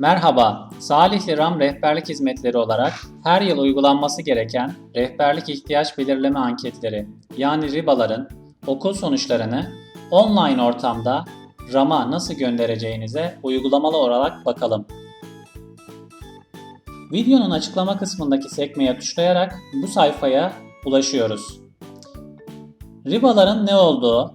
Merhaba, Salihli RAM rehberlik hizmetleri olarak her yıl uygulanması gereken rehberlik ihtiyaç belirleme anketleri yani RIBA'ların okul sonuçlarını online ortamda RAM'a nasıl göndereceğinize uygulamalı olarak bakalım. Videonun açıklama kısmındaki sekmeye tuşlayarak bu sayfaya ulaşıyoruz. RIBA'ların ne olduğu,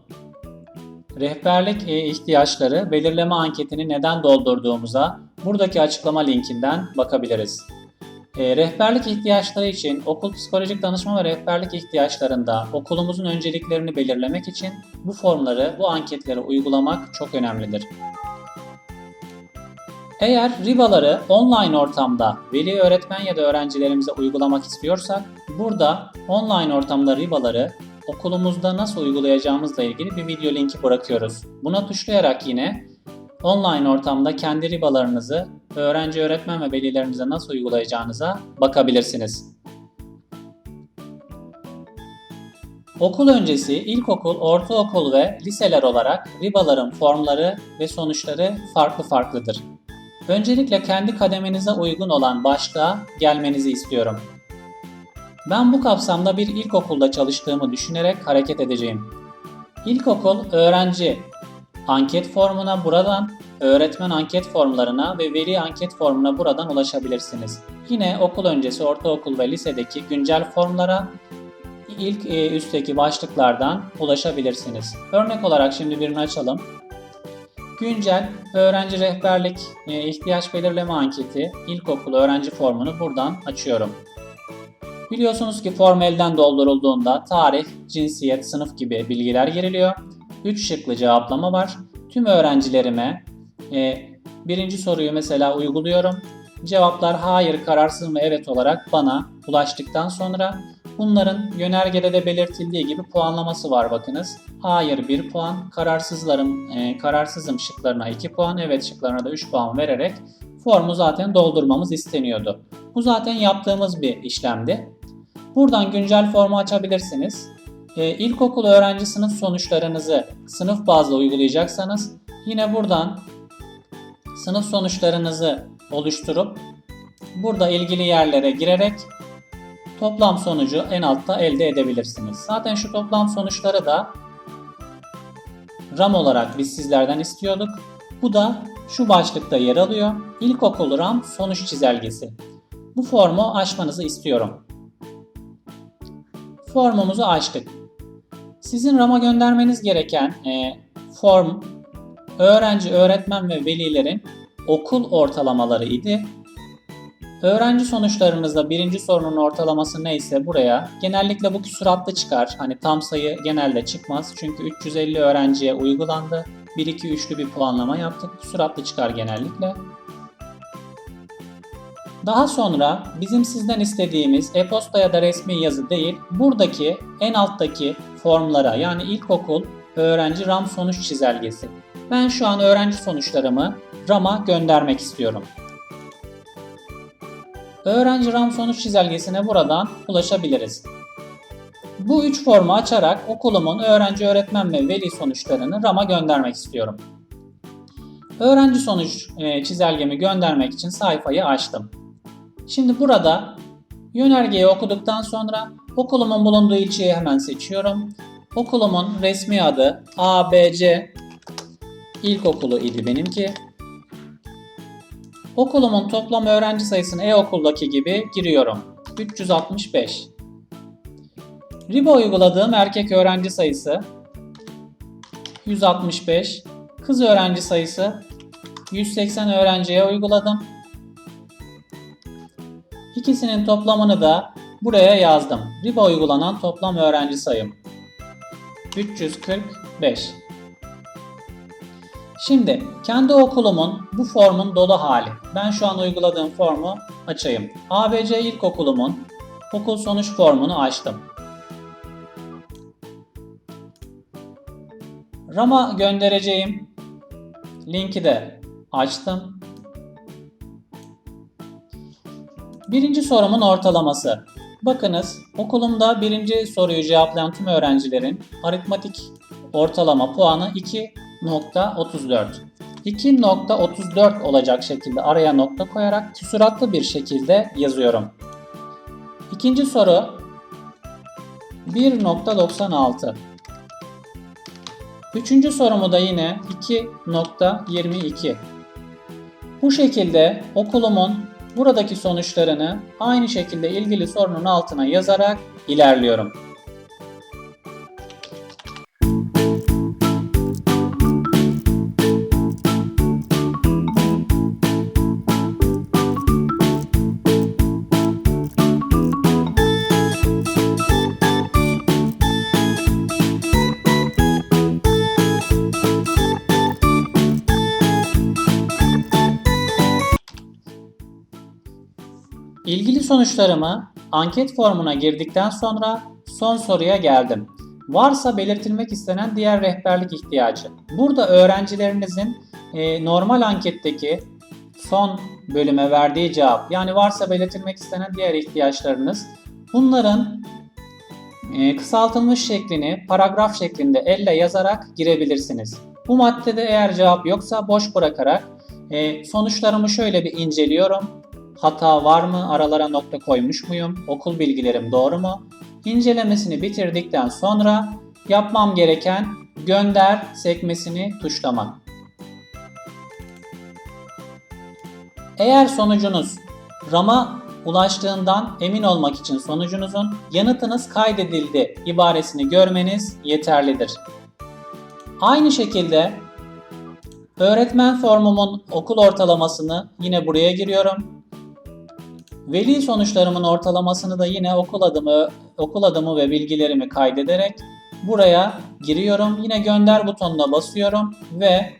rehberlik e, ihtiyaçları belirleme anketini neden doldurduğumuza buradaki açıklama linkinden bakabiliriz. E, rehberlik ihtiyaçları için okul psikolojik danışma ve rehberlik ihtiyaçlarında okulumuzun önceliklerini belirlemek için bu formları, bu anketleri uygulamak çok önemlidir. Eğer RIBA'ları online ortamda veli öğretmen ya da öğrencilerimize uygulamak istiyorsak burada online ortamda RIBA'ları okulumuzda nasıl uygulayacağımızla ilgili bir video linki bırakıyoruz. Buna tuşlayarak yine online ortamda kendi ribalarınızı öğrenci, öğretmen ve velilerinize nasıl uygulayacağınıza bakabilirsiniz. Okul öncesi ilkokul, ortaokul ve liseler olarak ribaların formları ve sonuçları farklı farklıdır. Öncelikle kendi kademenize uygun olan başlığa gelmenizi istiyorum. Ben bu kapsamda bir ilkokulda çalıştığımı düşünerek hareket edeceğim. İlkokul öğrenci anket formuna buradan, öğretmen anket formlarına ve veli anket formuna buradan ulaşabilirsiniz. Yine okul öncesi, ortaokul ve lisedeki güncel formlara ilk e, üstteki başlıklardan ulaşabilirsiniz. Örnek olarak şimdi birini açalım. Güncel öğrenci rehberlik e, ihtiyaç belirleme anketi ilkokul öğrenci formunu buradan açıyorum. Biliyorsunuz ki form elden doldurulduğunda tarih, cinsiyet, sınıf gibi bilgiler giriliyor. 3 şıklı cevaplama var. Tüm öğrencilerime e, birinci soruyu mesela uyguluyorum. Cevaplar hayır, kararsız mı, evet olarak bana ulaştıktan sonra bunların yönergede de belirtildiği gibi puanlaması var bakınız. Hayır 1 puan, kararsızlarım, e, kararsızım şıklarına 2 puan, evet şıklarına da 3 puan vererek formu zaten doldurmamız isteniyordu. Bu zaten yaptığımız bir işlemdi. Buradan güncel formu açabilirsiniz. Ee, ilkokul öğrenci sonuçlarınızı sınıf bazlı uygulayacaksanız yine buradan sınıf sonuçlarınızı oluşturup burada ilgili yerlere girerek toplam sonucu en altta elde edebilirsiniz. Zaten şu toplam sonuçları da RAM olarak biz sizlerden istiyorduk. Bu da şu başlıkta yer alıyor. İlkokul RAM sonuç çizelgesi. Bu formu açmanızı istiyorum. Formumuzu açtık. Sizin RAM'a göndermeniz gereken e, form öğrenci, öğretmen ve velilerin okul ortalamaları idi. Öğrenci sonuçlarınızda birinci sorunun ortalaması neyse buraya genellikle bu küsuratlı çıkar. Hani tam sayı genelde çıkmaz. Çünkü 350 öğrenciye uygulandı. 1-2-3'lü bir puanlama yaptık. Küsuratlı çıkar genellikle. Daha sonra bizim sizden istediğimiz e-posta ya da resmi yazı değil, buradaki en alttaki formlara yani ilkokul öğrenci RAM sonuç çizelgesi. Ben şu an öğrenci sonuçlarımı RAM'a göndermek istiyorum. Öğrenci RAM sonuç çizelgesine buradan ulaşabiliriz. Bu üç formu açarak okulumun öğrenci, öğretmen ve veli sonuçlarını RAM'a göndermek istiyorum. Öğrenci sonuç e, çizelgemi göndermek için sayfayı açtım. Şimdi burada yönergeyi okuduktan sonra okulumun bulunduğu ilçeyi hemen seçiyorum. Okulumun resmi adı ABC İlkokulu idi benimki. Okulumun toplam öğrenci sayısını e-okuldaki gibi giriyorum. 365. RIBA uyguladığım erkek öğrenci sayısı 165. Kız öğrenci sayısı 180 öğrenciye uyguladım. İkisinin toplamını da buraya yazdım. RIBA uygulanan toplam öğrenci sayım 345. Şimdi kendi okulumun bu formun dolu hali. Ben şu an uyguladığım formu açayım. ABC İlkokulumun okul sonuç formunu açtım. RAM'a göndereceğim linki de açtım. Birinci sorumun ortalaması. Bakınız okulumda birinci soruyu cevaplayan tüm öğrencilerin aritmatik ortalama puanı 2.34. 2.34 olacak şekilde araya nokta koyarak küsuratlı bir şekilde yazıyorum. İkinci soru 1.96 Üçüncü sorumu da yine 2.22 Bu şekilde okulumun buradaki sonuçlarını aynı şekilde ilgili sorunun altına yazarak ilerliyorum. İlgili sonuçlarımı anket formuna girdikten sonra son soruya geldim. Varsa belirtilmek istenen diğer rehberlik ihtiyacı. Burada öğrencilerinizin e, normal anketteki son bölüme verdiği cevap yani varsa belirtilmek istenen diğer ihtiyaçlarınız bunların e, kısaltılmış şeklini paragraf şeklinde elle yazarak girebilirsiniz. Bu maddede eğer cevap yoksa boş bırakarak e, sonuçlarımı şöyle bir inceliyorum. Hata var mı? Aralara nokta koymuş muyum? Okul bilgilerim doğru mu? İncelemesini bitirdikten sonra yapmam gereken gönder sekmesini tuşlamak. Eğer sonucunuz RAM'a ulaştığından emin olmak için sonucunuzun yanıtınız kaydedildi ibaresini görmeniz yeterlidir. Aynı şekilde öğretmen formumun okul ortalamasını yine buraya giriyorum. Veli sonuçlarımın ortalamasını da yine okul adımı, okul adımı ve bilgilerimi kaydederek buraya giriyorum. Yine gönder butonuna basıyorum ve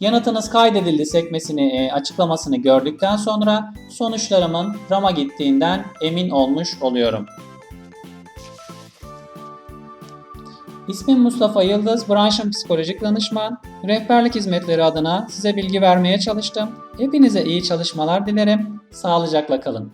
yanıtınız kaydedildi sekmesini e, açıklamasını gördükten sonra sonuçlarımın RAM'a gittiğinden emin olmuş oluyorum. İsmim Mustafa Yıldız, branşım psikolojik danışman. Rehberlik hizmetleri adına size bilgi vermeye çalıştım. Hepinize iyi çalışmalar dilerim. Sağlıcakla kalın.